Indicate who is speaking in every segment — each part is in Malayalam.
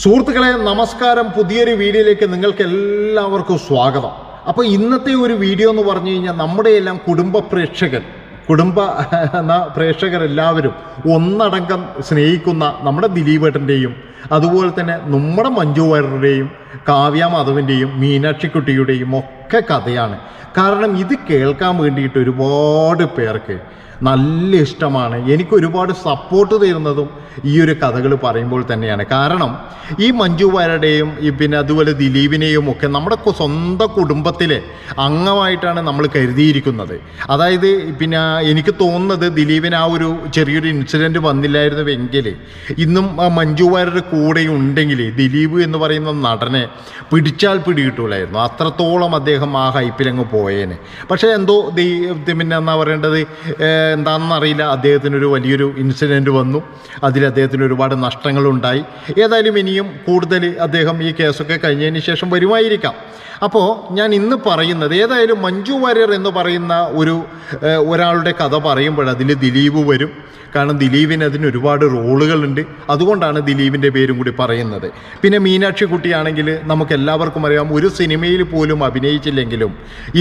Speaker 1: സുഹൃത്തുക്കളെ നമസ്കാരം. പുതിയൊരു വീഡിയോയിലേക്ക് നിങ്ങൾക്ക് എല്ലാവർക്കും സ്വാഗതം. അപ്പോൾ ഇന്നത്തെ ഒരു വീഡിയോ എന്ന് പറഞ്ഞു കഴിഞ്ഞാൽ നമ്മുടെ എല്ലാം കുടുംബ പ്രേക്ഷകർ കുടുംബ പ്രേക്ഷകരെല്ലാവരും ഒന്നടങ്കം സ്നേഹിക്കുന്ന നമ്മുടെ ദിലീപേട്ടന്റെയും അതുപോലെ തന്നെ നമ്മുടെ മഞ്ജു വാര്യരുടെയും കാവ്യ മാധവന്റെയും മീനാക്ഷിക്കുട്ടിയുടെയും ഒക്കെ കഥയാണ്. കാരണം ഇത് കേൾക്കാൻ വേണ്ടിയിട്ട് ഒരുപാട് പേർക്ക് നല്ല ഇഷ്ടമാണ്. എനിക്ക് ഒരുപാട് സപ്പോർട്ട് തരുന്നതും ഈ ഒരു കഥകൾ പറയുമ്പോൾ തന്നെയാണ്. കാരണം ഈ മഞ്ജു വാര്യടെയും ഈ പിന്നെ അതുപോലെ ദിലീപിനെയും ഒക്കെ നമ്മുടെ സ്വന്തം കുടുംബത്തിലെ അംഗമായിട്ടാണ് നമ്മൾ കരുതിയിരിക്കുന്നത്. അതായത് പിന്നെ എനിക്ക് തോന്നുന്നത് ദിലീപിന് ആ ഒരു ചെറിയൊരു ഇൻസിഡന്റ് വന്നില്ലായിരുന്നുവെങ്കിൽ ഇന്നും ആ മഞ്ജു വാര്യരുടെ കൂടെ ഉണ്ടെങ്കിൽ ദിലീപ് എന്ന് പറയുന്ന നടനെ പിടിച്ചാൽ പിടികിട്ടൂലായിരുന്നു. അത്രത്തോളം അദ്ദേഹം ആ ഹൈപ്പിലങ്ങ് പോയേനെ. പക്ഷേ എന്തോ ദീ പിന്നെ എന്നാ പറയേണ്ടത് എന്താണെന്നറിയില്ല അദ്ദേഹത്തിനൊരു വലിയൊരു ഇൻസിഡന്റ് വന്നു. അതിൽ അദ്ദേഹത്തിന് ഒരുപാട് നഷ്ടങ്ങളുണ്ടായി. ഏതായാലും ഇനിയും കൂടുതൽ അദ്ദേഹം ഈ കേസൊക്കെ കഴിഞ്ഞതിന് ശേഷം വരുമായിരിക്കാം. അപ്പോൾ ഞാൻ ഇന്ന് പറയുന്നത് ഏതായാലും മഞ്ജു വാര്യർ എന്ന് പറയുന്ന ഒരു ഒരാളുടെ കഥ പറയുമ്പോൾ അതിൽ ദിലീപ് വരും. കാരണം ദിലീപിന് അതിന് ഒരുപാട് റോളുകളുണ്ട്. അതുകൊണ്ടാണ് ദിലീപിന്റെ പേരും കൂടി പറയുന്നത്. പിന്നെ മീനാക്ഷി കുട്ടിയാണെങ്കിൽ നമുക്ക് എല്ലാവർക്കും അറിയാം ഒരു സിനിമയിൽ പോലും അഭിനയിച്ചില്ലെങ്കിലും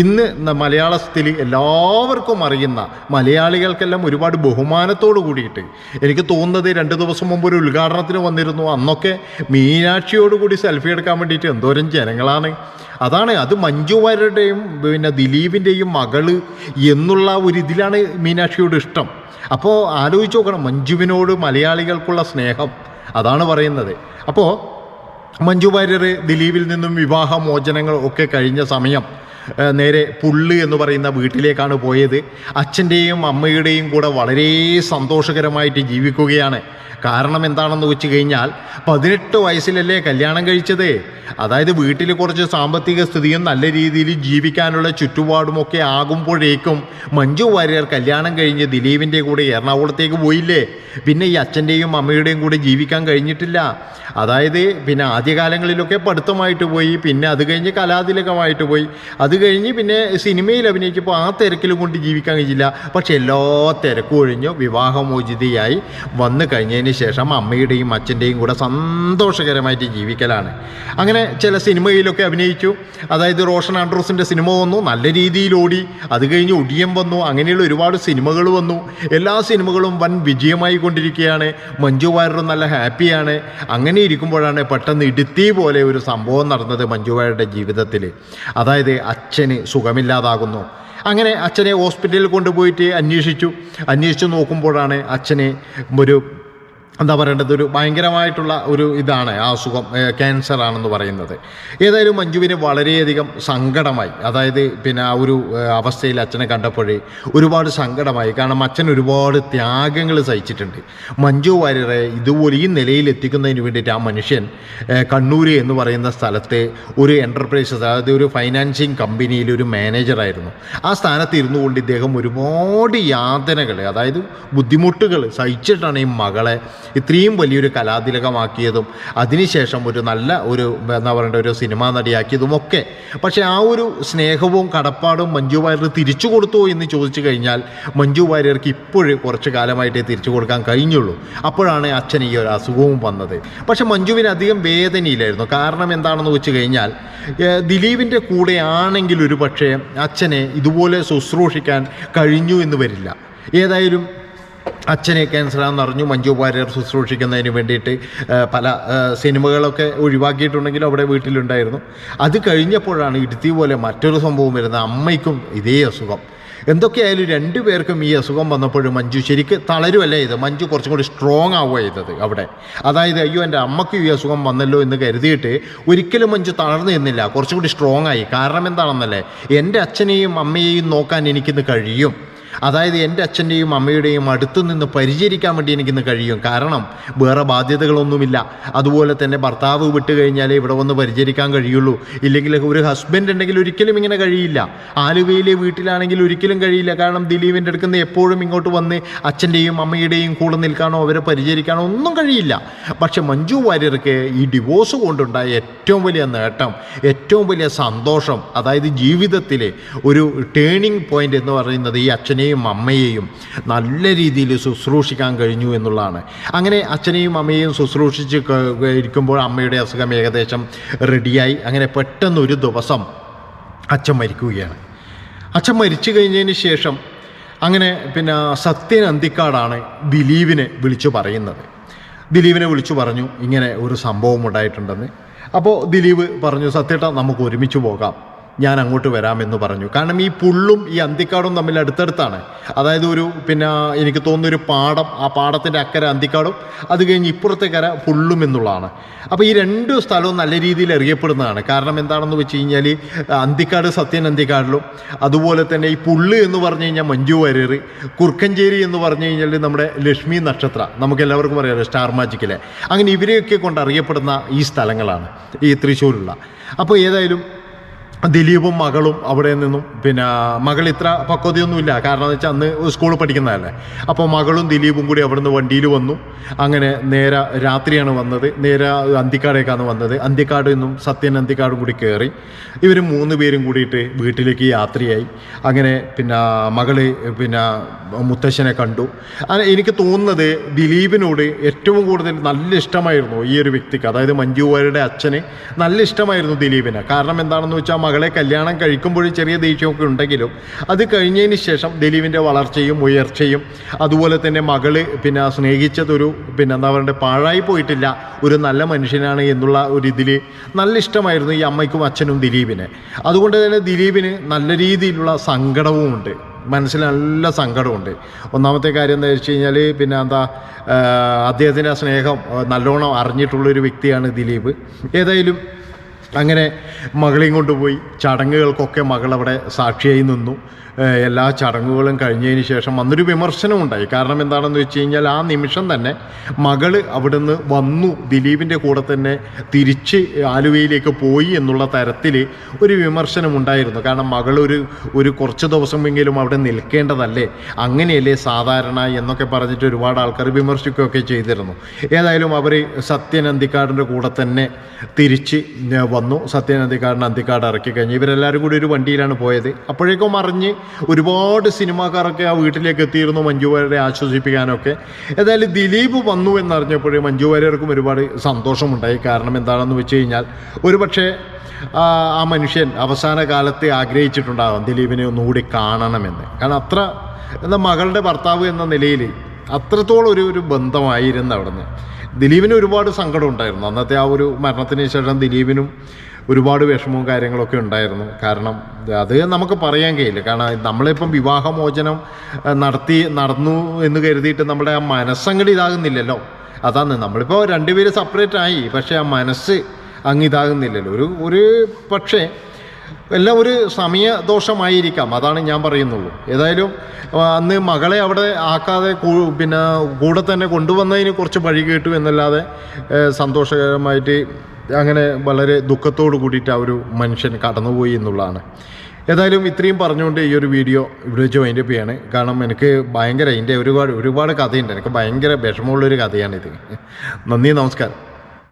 Speaker 1: ഇന്ന് മലയാളത്തിൽ എല്ലാവർക്കും അറിയുന്ന മലയാളികൾക്കെല്ലാം ഒരുപാട് ബഹുമാനത്തോട് കൂടിയിട്ട് എനിക്ക് തോന്നുന്നത് രണ്ട് ദിവസം മുമ്പ് ഒരു ഉദ്ഘാടനത്തിന് വന്നിരുന്നു. അന്നൊക്കെ മീനാക്ഷിയോട് കൂടി സെൽഫി എടുക്കാൻ വേണ്ടിയിട്ട് എന്തോരം ജനങ്ങളാണ്. അതാണ് അത് മഞ്ജു വാര്യരുടെയും പിന്നെ ദിലീപിന്റെയും മകൾ എന്നുള്ള ഒരു ഇതിലാണ് മീനാക്ഷിയോട് ഇഷ്ടം. അപ്പോൾ ആലോചിച്ച് നോക്കണം മഞ്ജുവിനോട് മലയാളികൾക്കുള്ള സ്നേഹം. അതാണ് പറയുന്നത്. അപ്പോൾ മഞ്ജു വാര്യർ ദിലീപിൽ നിന്നും വിവാഹമോചനങ്ങൾ ഒക്കെ കഴിഞ്ഞ സമയം നേരെ പുള്ള് എന്ന് പറയുന്ന വീട്ടിലേക്കാണ് പോയത്. അച്ഛന്റെയും അമ്മയുടെയും കൂടെ വളരെ സന്തോഷകരമായിട്ട് ജീവിക്കുകയാണ്. കാരണം എന്താണെന്ന് വെച്ച് കഴിഞ്ഞാൽ പതിനെട്ട് വയസ്സിലല്ലേ കല്യാണം കഴിച്ചത്. അതായത് വീട്ടിൽ കുറച്ച് സാമ്പത്തിക സ്ഥിതിയും നല്ല രീതിയിൽ ജീവിക്കാനുള്ള ചുറ്റുപാടുമൊക്കെ ആകുമ്പോഴേക്കും മഞ്ജു വാര്യർ കല്യാണം കഴിഞ്ഞ് ദിലീപിന്റെ കൂടെ എറണാകുളത്തേക്ക് പോയില്ലേ. പിന്നെ ഈ അച്ഛന്റെയും അമ്മയുടെയും കൂടെ ജീവിക്കാൻ കഴിഞ്ഞിട്ടില്ല. അതായത് പിന്നെ ആദ്യകാലങ്ങളിലൊക്കെ പഠിത്തമായിട്ട് പോയി പിന്നെ അത് കഴിഞ്ഞ് കലാതിലകമായിട്ട് പോയി. അത് കഴിഞ്ഞ് പിന്നെ സിനിമയിൽ അഭിനയിച്ചപ്പോൾ ആ തിരക്കിലും കൊണ്ട് ജീവിക്കാൻ കഴിഞ്ഞില്ല. പക്ഷെ എല്ലാ തിരക്കും ഒഴിഞ്ഞു വിവാഹമോചിതയായി വന്നു കഴിഞ്ഞതിന് ശേഷം അമ്മയുടെയും അച്ഛന്റെയും കൂടെ സന്തോഷകരമായിട്ട് ജീവിക്കലാണ്. അങ്ങനെ ചില സിനിമയിലൊക്കെ അഭിനയിച്ചു. അതായത് റോഷൻ ആൻഡ്രൂസിന്റെ സിനിമ വന്നു നല്ല രീതിയിൽ ഓടി. അത് കഴിഞ്ഞ് ഒടിയം വന്നു അങ്ങനെയുള്ള ഒരുപാട് സിനിമകൾ വന്നു. എല്ലാ സിനിമകളും വൻ വിജയമായി കൊണ്ടിരിക്കുകയാണ്. മഞ്ജു വാര്യറും നല്ല ഹാപ്പിയാണ്. അങ്ങനെ ഇരിക്കുമ്പോഴാണ് പെട്ടെന്ന് ഇടുത്തി പോലെ ഒരു സംഭവം നടന്നത് മഞ്ജു വാര്യരുടെ ജീവിതത്തിൽ. അതായത് അച്ഛന് സുഖമില്ലാതാകുന്നു. അങ്ങനെ അച്ഛനെ ഹോസ്പിറ്റലിൽ കൊണ്ടുപോയിട്ട് അന്വേഷിച്ചു. അന്വേഷിച്ച് നോക്കുമ്പോഴാണ് അച്ഛനെ ഒരു എന്താ പറയേണ്ടത്? ഒരു ഭയങ്കരമായിട്ടുള്ള ഒരു ഇതാണ് ആ അസുഖം ക്യാൻസർ ആണെന്ന് പറയുന്നത്. ഏതായാലും മഞ്ജുവിന് വളരെയധികം സങ്കടമായി. അതായത് പിന്നെ ആ ഒരു അവസ്ഥയിൽ അച്ഛനെ കണ്ടപ്പോഴേ ഒരുപാട് സങ്കടമായി. കാരണം അച്ഛൻ ഒരുപാട് ത്യാഗങ്ങൾ സഹിച്ചിട്ടുണ്ട്. മഞ്ജു വാര്യരെ ഇതുപോലെ ഈ നിലയിൽ എത്തിക്കുന്നതിന് വേണ്ടിയിട്ട് ആ മനുഷ്യൻ കണ്ണൂര് എന്ന് പറയുന്ന സ്ഥലത്തെ ഒരു എന്റർപ്രൈസസ് അതായത് ഒരു ഫൈനാൻസിങ് കമ്പനിയിൽ ഒരു മാനേജറായിരുന്നു ആ സ്ഥാനത്ത് ഇരുന്നു കൊണ്ട് ഇദ്ദേഹം ഒരുപാട് യാതനകൾ അതായത് ബുദ്ധിമുട്ടുകൾ സഹിച്ചിട്ടാണ് ഈ മകളെ ഇത്രയും വലിയൊരു കലാതിലകമാക്കിയതും അതിനുശേഷം ഒരു നല്ല ഒരു എന്താ പറയേണ്ട ഒരു സിനിമാ നടിയാക്കിയതും ഒക്കെ. പക്ഷേ ആ ഒരു സ്നേഹവും കടപ്പാടും മഞ്ജു വാര്യർ തിരിച്ചു കൊടുത്തോ എന്ന് ചോദിച്ചു കഴിഞ്ഞാൽ മഞ്ജു വാര്യർക്ക് ഇപ്പോഴും കുറച്ച് കാലമായിട്ടേ തിരിച്ചു കൊടുക്കാൻ കഴിഞ്ഞുള്ളൂ. അപ്പോഴാണ് അച്ഛൻ ഈ ഒരു അസുഖവും വന്നത്. പക്ഷേ മഞ്ജുവിന് അധികം വേദനയിലായിരുന്നു കാരണം എന്താണെന്ന് വെച്ച് കഴിഞ്ഞാൽ ദിലീപിന്റെ കൂടെ ആണെങ്കിൽ ഒരു പക്ഷേ അച്ഛനെ ഇതുപോലെ ശുശ്രൂഷിക്കാൻ കഴിഞ്ഞു എന്ന് വരില്ല. ഏതായാലും അച്ഛനെ ക്യാൻസറാണെന്ന് അറിഞ്ഞു. മഞ്ജു വാര്യർ ശുശ്രൂഷിക്കുന്നതിന് വേണ്ടിയിട്ട് പല സിനിമകളൊക്കെ ഒഴിവാക്കിയിട്ടുണ്ടെങ്കിലും അവിടെ വീട്ടിലുണ്ടായിരുന്നു. അത് കഴിഞ്ഞപ്പോഴാണ് ഇടുത്തി പോലെ മറ്റൊരു സംഭവം വരുന്നത്. അമ്മയ്ക്കും ഇതേ അസുഖം. എന്തൊക്കെയായാലും രണ്ടു പേർക്കും ഈ അസുഖം വന്നപ്പോഴും മഞ്ജു ശരിക്ക് തളരുമല്ല ഇത് മഞ്ജു കുറച്ചും കൂടി സ്ട്രോങ് ആവുക ചെയ്തത് അവിടെ. അതായത് അയ്യോ എന്റെ അമ്മയ്ക്കും ഈ അസുഖം വന്നല്ലോ എന്ന് കരുതിയിട്ട് ഒരിക്കലും മഞ്ജു തളർന്നു നിന്നില്ല. കുറച്ചും കൂടി സ്ട്രോങ് ആയി. കാരണം എന്താണെന്നല്ലേ? എന്റെ അച്ഛനെയും അമ്മയെയും നോക്കാൻ എനിക്കിന്ന് കഴിയും. അതായത് എന്റെ അച്ഛന്റെയും അമ്മയുടെയും അടുത്ത് നിന്ന് പരിചരിക്കാൻ വേണ്ടി എനിക്കിന്ന് കഴിയും. കാരണം വേറെ ബാധ്യതകളൊന്നുമില്ല. അതുപോലെ തന്നെ ഭർത്താവ് വിട്ട് കഴിഞ്ഞാലേ ഇവിടെ വന്ന് പരിചരിക്കാൻ കഴിയുള്ളൂ. ഇല്ലെങ്കിൽ ഒരു ഹസ്ബൻഡ് ഉണ്ടെങ്കിൽ ഒരിക്കലും ഇങ്ങനെ കഴിയില്ല. ആലുവയിലെ വീട്ടിലാണെങ്കിൽ ഒരിക്കലും കഴിയില്ല. കാരണം ദിലീപിന്റെ അടുക്കുന്ന എപ്പോഴും ഇങ്ങോട്ട് വന്ന് അച്ഛന്റെയും അമ്മയുടെയും കൂടെ നിൽക്കാനോ അവരെ പരിചരിക്കാനോ ഒന്നും കഴിയില്ല. പക്ഷെ മഞ്ജു വാര്യർക്ക് ഈ ഡിവോഴ്സ് കൊണ്ടുണ്ടായ ഏറ്റവും വലിയ നേട്ടം ഏറ്റവും വലിയ സന്തോഷം അതായത് ജീവിതത്തിലെ ഒരു ടേണിംഗ് പോയിന്റ് എന്ന് പറയുന്നത് ഈ അച്ഛനെയും അച്ഛനെയും അമ്മയെയും നല്ല രീതിയിൽ ശുശ്രൂഷിക്കാൻ കഴിഞ്ഞു എന്നുള്ളതാണ്. അങ്ങനെ അച്ഛനെയും അമ്മയെയും ശുശ്രൂഷിച്ച് ഇരിക്കുമ്പോൾ അമ്മയുടെ അസുഖം ഏകദേശം റെഡിയായി. അങ്ങനെ പെട്ടെന്ന് ഒരു ദിവസം അച്ഛൻ മരിക്കുകയാണ്. അച്ഛൻ മരിച്ചു കഴിഞ്ഞതിന് ശേഷം അങ്ങനെ പിന്നെ സത്യൻ അന്തിക്കാടാണ് ദിലീപിനെ വിളിച്ചു പറയുന്നത്. ദിലീപിനെ വിളിച്ചു പറഞ്ഞു ഇങ്ങനെ ഒരു സംഭവം ഉണ്ടായിട്ടുണ്ടെന്ന്. അപ്പോൾ ദിലീപ് പറഞ്ഞു സത്യേട്ട നമുക്ക് ഒരുമിച്ച് പോകാം. ഞാൻ അങ്ങോട്ട് വരാമെന്ന് പറഞ്ഞു. കാരണം ഈ പുള്ളും ഈ അന്തിക്കാടും തമ്മിൽ അടുത്തടുത്താണ്. അതായത് ഒരു പിന്നെ എനിക്ക് തോന്നുന്നൊരു പാടം ആ പാടത്തിന്റെ അക്കര അന്തിക്കാടും അത് കഴിഞ്ഞ് ഇപ്പുറത്തെ കര പുള്ളും എന്നുള്ളതാണ്. അപ്പോൾ ഈ രണ്ട് സ്ഥലവും നല്ല രീതിയിൽ അറിയപ്പെടുന്നതാണ് കാരണം എന്താണെന്ന് വെച്ച് കഴിഞ്ഞാൽ അന്തിക്കാട് സത്യൻ അന്തിക്കാടിലും അതുപോലെ തന്നെ ഈ പുള്ള് എന്ന് പറഞ്ഞു കഴിഞ്ഞാൽ മഞ്ജു വാര്യർ കുർക്കഞ്ചേരി എന്ന് പറഞ്ഞു കഴിഞ്ഞാൽ നമ്മുടെ ലക്ഷ്മി നക്ഷത്ര നമുക്ക് എല്ലാവർക്കും അറിയാമല്ലോ സ്റ്റാർ മാജിക്കിലെ അങ്ങനെ ഇവരെയൊക്കെ കൊണ്ട് അറിയപ്പെടുന്ന ഈ സ്ഥലങ്ങളാണ് ഈ തൃശ്ശൂരുള്ള. അപ്പോൾ ഏതായാലും ദിലീപും മകളും അവിടെ നിന്നും പിന്നെ മകൾ ഇത്ര പക്വതയൊന്നുമില്ല. കാരണം എന്ന് വെച്ചാൽ അന്ന് സ്കൂളിൽ പഠിക്കുന്നതല്ലേ. അപ്പോൾ മകളും ദിലീപും കൂടി അവിടുന്ന് വണ്ടിയിൽ വന്നു. അങ്ങനെ നേരെ രാത്രിയാണ് വന്നത്. നേരെ അന്തിക്കാടേക്കാണ് വന്നത്. അന്തിക്കാട് നിന്നും സത്യൻ അന്തിക്കാടും കൂടി കയറി. ഇവർ മൂന്ന് പേരും കൂടിയിട്ട് വീട്ടിലേക്ക് യാത്രയായി. അങ്ങനെ പിന്നെ മകൾ പിന്നെ മുത്തശ്ശനെ കണ്ടു. അങ്ങനെ എനിക്ക് തോന്നുന്നത് ദിലീപിനോട് ഏറ്റവും കൂടുതൽ നല്ല ഇഷ്ടമായിരുന്നു ഈ ഒരു വ്യക്തിക്ക്. അതായത് മഞ്ജു വാര്യരുടെ അച്ഛന് നല്ല ഇഷ്ടമായിരുന്നു ദിലീപിന്. കാരണം എന്താണെന്ന് വെച്ചാൽ മകളെ കല്യാണം കഴിക്കുമ്പോൾ ചെറിയ ദേഷ്യമൊക്കെ ഉണ്ടെങ്കിലും അത് കഴിഞ്ഞതിന് ശേഷം ദിലീപിന്റെ വളർച്ചയും ഉയർച്ചയും അതുപോലെ തന്നെ മകൾ പിന്നെ സ്നേഹിച്ചതൊരു പിന്നെ എന്താ പറയുക പാഴായി പോയിട്ടില്ല ഒരു നല്ല മനുഷ്യനാണ് എന്നുള്ള ഒരു ഇതിൽ നല്ല ഇഷ്ടമായിരുന്നു ഈ അമ്മയ്ക്കും അച്ഛനും ദിലീപിന്. അതുകൊണ്ട് തന്നെ ദിലീപിന് നല്ല രീതിയിലുള്ള സങ്കടവും ഉണ്ട്. മനസ്സിൽ നല്ല സങ്കടമുണ്ട് ഒന്നാമത്തെ കാര്യം എന്താ വെച്ച് കഴിഞ്ഞാൽ പിന്നെ എന്താ അദ്ദേഹത്തിന്റെ സ്നേഹം നല്ലോണം അറിഞ്ഞിട്ടുള്ളൊരു വ്യക്തിയാണ് ദിലീപ്. ഏതായാലും അങ്ങനെ മകളെയും കൊണ്ടുപോയി. ചടങ്ങുകൾക്കൊക്കെ മകളവിടെ സാക്ഷിയായി നിന്നു. എല്ലാ ചടങ്ങുകളും കഴിഞ്ഞതിന് ശേഷം വന്നൊരു വിമർശനം ഉണ്ടായി. കാരണം എന്താണെന്ന് വെച്ച് കഴിഞ്ഞാൽ ആ നിമിഷം തന്നെ മകൾ അവിടുന്ന് വന്നു. ദിലീപിന്റെ കൂടെ തന്നെ തിരിച്ച് ആലുവയിലേക്ക് പോയി എന്നുള്ള തരത്തിൽ ഒരു വിമർശനം ഉണ്ടായിരുന്നു. കാരണം മകൾ ഒരു ഒരു കുറച്ച് ദിവസമെങ്കിലും അവിടെ നിൽക്കേണ്ടതല്ലേ? അങ്ങനെയല്ലേ സാധാരണ എന്നൊക്കെ പറഞ്ഞിട്ട് ഒരുപാട് ആൾക്കാർ വിമർശിക്കുകയൊക്കെ ചെയ്തിരുന്നു. ഏതായാലും അവർ സത്യൻ അന്തിക്കാടിന്റെ കൂടെ തന്നെ തിരിച്ച് വന്നു. സത്യൻ അന്തിക്കാടിന് അന്തിക്കാട് ഇറക്കി കഴിഞ്ഞ്. ഇവരെല്ലാവരും കൂടി ഒരു വണ്ടിയിലാണ് പോയത്. അപ്പോഴേക്കും അറിഞ്ഞ് ഒരുപാട് സിനിമാക്കാരൊക്കെ ആ വീട്ടിലേക്ക് എത്തിയിരുന്നു മഞ്ജു വാര്യരെ ആശ്വസിപ്പിക്കാനൊക്കെ. ഏതായാലും ദിലീപ് വന്നു എന്നറിഞ്ഞപ്പോഴേ മഞ്ജു വാര്യർക്കും ഒരുപാട് സന്തോഷമുണ്ടായി. കാരണം എന്താണെന്ന് വെച്ച് കഴിഞ്ഞാൽ ഒരുപക്ഷെ ആ മനുഷ്യൻ അവസാന കാലത്തെ ആഗ്രഹിച്ചിട്ടുണ്ടാകും ദിലീപിനെ ഒന്നുകൂടി കാണണമെന്ന്. കാരണം അത്ര എന്താ മകളുടെ ഭർത്താവ് എന്ന നിലയിൽ അത്രത്തോളം ഒരു ഒരു ബന്ധമായിരുന്നു അവിടുന്ന്. ദിലീപിന് ഒരുപാട് സങ്കടം ഉണ്ടായിരുന്നു അന്നത്തെ ആ ഒരു മരണത്തിന് ശേഷം ദിലീപിനും ഒരുപാട് വിഷമവും കാര്യങ്ങളൊക്കെ ഉണ്ടായിരുന്നു. കാരണം അത് നമുക്ക് പറയാൻ കഴിയില്ല. കാരണം നമ്മളിപ്പം വിവാഹമോചനം നടത്തി നടന്നു എന്ന് കരുതിയിട്ട് നമ്മുടെ ആ മനസ്സങ്ങടി ഇതാകുന്നില്ലല്ലോ. അതാണ് നമ്മളിപ്പോൾ രണ്ടുപേര് സെപ്പറേറ്റ് ആയി. പക്ഷേ ആ മനസ്സ് അങ്ങ് ഇതാകുന്നില്ലല്ലോ. ഒരു ഒരു പക്ഷേ എല്ലാം ഒരു സമയദോഷമായിരിക്കാം. അതാണ് ഞാൻ പറയുന്നുള്ളൂ. ഏതായാലും അന്ന് മകളെ അവിടെ ആക്കാതെ പിന്നെ കൂടെ തന്നെ കൊണ്ടുവന്നതിന് കുറച്ച് വഴി കേട്ടു എന്നല്ലാതെ സന്തോഷകരമായിട്ട് അങ്ങനെ വളരെ ദുഃഖത്തോടു കൂടിയിട്ട് ആ ഒരു മനുഷ്യൻ കടന്നുപോയി എന്നുള്ളതാണ്. ഏതായാലും ഇത്രയും പറഞ്ഞുകൊണ്ട് ഈ ഒരു വീഡിയോ ഇവിടെ വെച്ച് വൈൻഡപ്പ് ചെയ്യാണ്. കാരണം എനിക്ക് ഭയങ്കര ഇതിന്റെ ഒരുപാട് ഒരുപാട് കഥയുണ്ട്. എനിക്ക് ഭയങ്കര വിഷമമുള്ളൊരു കഥയാണിത്. നന്ദി നമസ്കാരം.